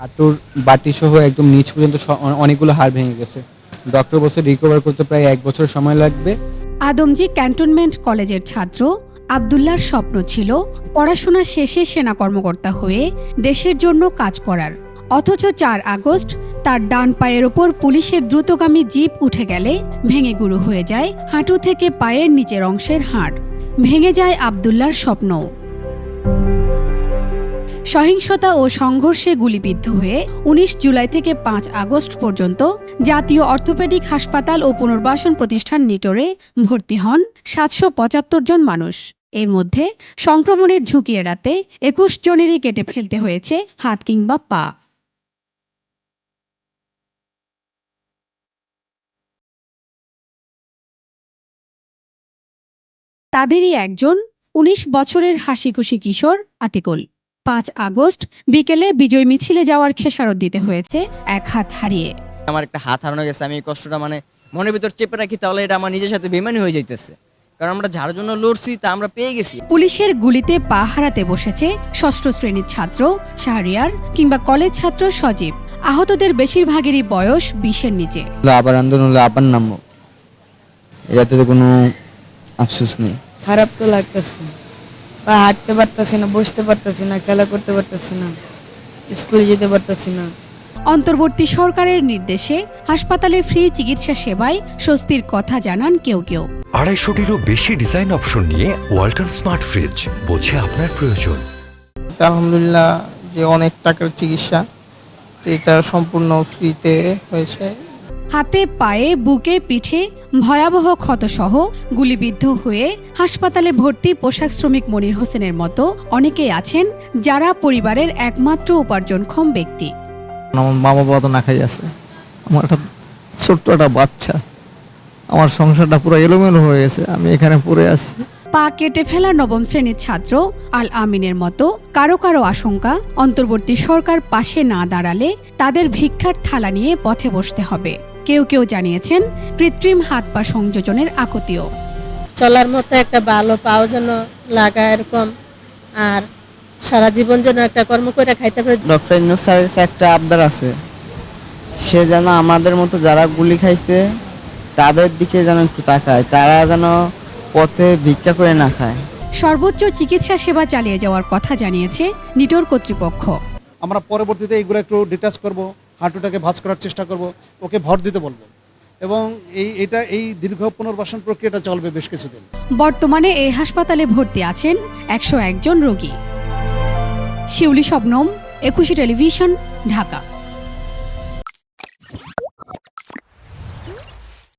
হাঁটুর বাটি সহ একদম নিচ পর্যন্ত অনেকগুলো হাড় ভেঙে গেছে। ডক্টর বছর রিকভার করতে প্রায় এক বছর সময় লাগবে। আদমজি ক্যান্টনমেন্ট কলেজের ছাত্র আবদুল্লার স্বপ্ন ছিল পড়াশোনা শেষে সেনা কর্মকর্তা হয়ে দেশের জন্য কাজ করার। অথচ চার আগস্ট তার ডান পায়ের ওপর পুলিশের দ্রুতগামী জিপ উঠে গেলে ভেঙে গুঁড়ো হয়ে যায় হাঁটু থেকে পায়ের নিচের অংশের হাড়। ভেঙে যায় আবদুল্লার স্বপ্ন সহিংসতা ও সংঘর্ষে গুলিবিদ্ধ হয়ে উনিশ জুলাই থেকে পাঁচ আগস্ট পর্যন্ত জাতীয় অর্থোপেডিক হাসপাতাল ও পুনর্বাসন প্রতিষ্ঠান নিটোরে ভর্তি হন সাতশো পঁচাত্তর জন মানুষ। এর মধ্যে সংক্রমণের ঝুঁকি এড়াতে একুশ জনেরই কেটে ফেলতে হয়েছে হাত কিংবা পা। তাদেরই একজন উনিশ বছরের হাসিখুশি কিশোর আতিকুল। পাঁচ আগস্ট বিকেলে বিজয় মিছিলে যাওয়ার খেসারত দিতে হয়েছে এক হাত হারিয়ে। আমার একটা হাত হারানো গেছে আমি এই কষ্টটা মানে মনের ভিতর চেপে রাখি তাহলে এটা আমার নিজের সাথে বেমানি হয়ে যাইতেছে। কারণ আমরা যার জন্য লড়ছি তা আমরা পেয়ে গেছি। পুলিশের গুলিতে পা হারাতে বসেছে ষষ্ঠ শ্রেণির ছাত্র শাহরিয়ার কিংবা কলেজ ছাত্র সজীব। আহতদের বেশিরভাগেরই বয়স বিশের নিচে। আবার আন্দোলন হলে আবার নামবো। এটাতে তো কোনো আফসোস নেই। খারাপ তো লাগতেছে। বা হাঁটতে পারতেছি না বসতে পারতেছি না খেলা করতে পারতেছি না স্কুলে যেতে পারতেছি না। অন্তর্বর্তী সরকারের নির্দেশে হাসপাতালে ফ্রি চিকিৎসা সেবায় স্বস্তির কথা জানান কেউ কেউ। আড়াইশোটিরও বেশি ডিজাইন অপশন নিয়ে ওয়ালটন স্মার্ট ফ্রিজ বোঝে আপনার প্রয়োজন। আলহামদুলিল্লাহ যে অনেক টাকার চিকিৎসা এটা সম্পূর্ণ ফ্রিতে হয়েছে। হাতে পায়ে বুকে পিঠে ভয়াবহ ক্ষতসহ গুলিবিদ্ধ হয়ে হাসপাতালে ভর্তি পোশাক শ্রমিক মনির হোসেনের মতো অনেকেই আছেন যারা পরিবারের একমাত্র উপার্জনক্ষম ব্যক্তি। আমার মা বাবা তো না খাই আছে। আমার একটা ছোট্ট একটা বাচ্চা। আমার সংসারটা পুরো এলোমেলো হয়ে গেছে। আমি এখানে পড়ে আছি। পা কেটে ফেলা নবম শ্রেণির ছাত্র আল আমিনের মতো কারও কারও আশঙ্কা অন্তর্বর্তী সরকার পাশে না দাঁড়ালে তাদের ভিক্ষার থালা নিয়ে পথে বসতে হবে। কেউ কেউ জানিয়েছেন কৃত্রিম হাত পা সংযোজনের আকতিও। চলার মতো একটা ভালো পাও যেন লাগা এরকম আর সারা জীবন যেন একটা কর্ম করে খাইতে পারে। ডক্টর ইউনুস স্যারের কাছে একটা আবদার আছে। সে যেন আমাদের মতো যারা গুলি খাইছে তাদের দিকে যেন একটু তাকায় তারা যেন পথে ভিক্ষা করে না খায়। সর্বোচ্চ চিকিৎসা সেবা চালিয়ে যাওয়ার কথা জানিয়েছে নিটোর কর্তৃপক্ষ। আমরা পরবর্তীতে এইগুলো একটু ডিটাচ করব। হাঁটুটাকে ভাঁজ করার চেষ্টা করব, ওকে ভর দিতে বলব। এবং এই, এটা, এই দীর্ঘ পুনর্বাসন প্রক্রিয়াটা চলবে বেশ কিছুদিন। বর্তমানে এই হাসপাতালে ভর্তি আছেন একশো একজন রোগী। শিউলি শবনম, একুশে টেলিভিশন, ঢাকা।